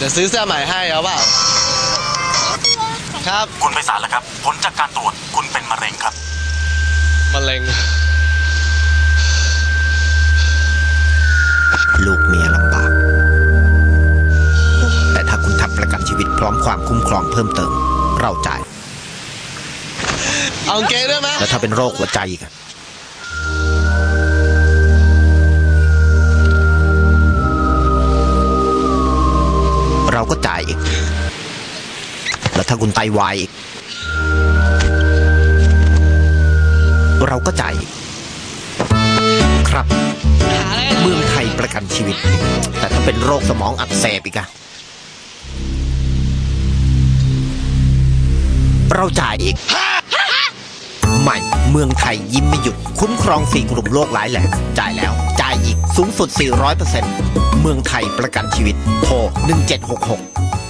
เดี๋ยวซื้อเสื้อใหม่ให้เอาเปล่าครับคุณไพศาลแล้วครับ ผลจากการตรวจคุณเป็นมะเร็งครับ มะเร็ง ลูกเมียลำบาก แต่ถ้าคุณทำประกันชีวิตพร้อมความคุ้มครองเพิ่มเติม เราจ่าย เอากางเกงด้วยไหมแล้วถ้าเป็นโรคหัวใจอีกอะ ก็จ่ายอีก แล้วถ้าคุณไตวายอีก เราก็จ่ายอีก ครับ เมืองไทยประกันชีวิต แต่ถ้าเป็นโรคสมองอักเสบอีกอะเราจ่ายอีก ใหม่ เมืองไทยยิ้มไม่หยุด คุ้มครองสี่กลุ่มโรคร้ายแรงจ่ายแล้วายอีกสูงสุด 400%เมืองไทยประกันชีวิตโทร1766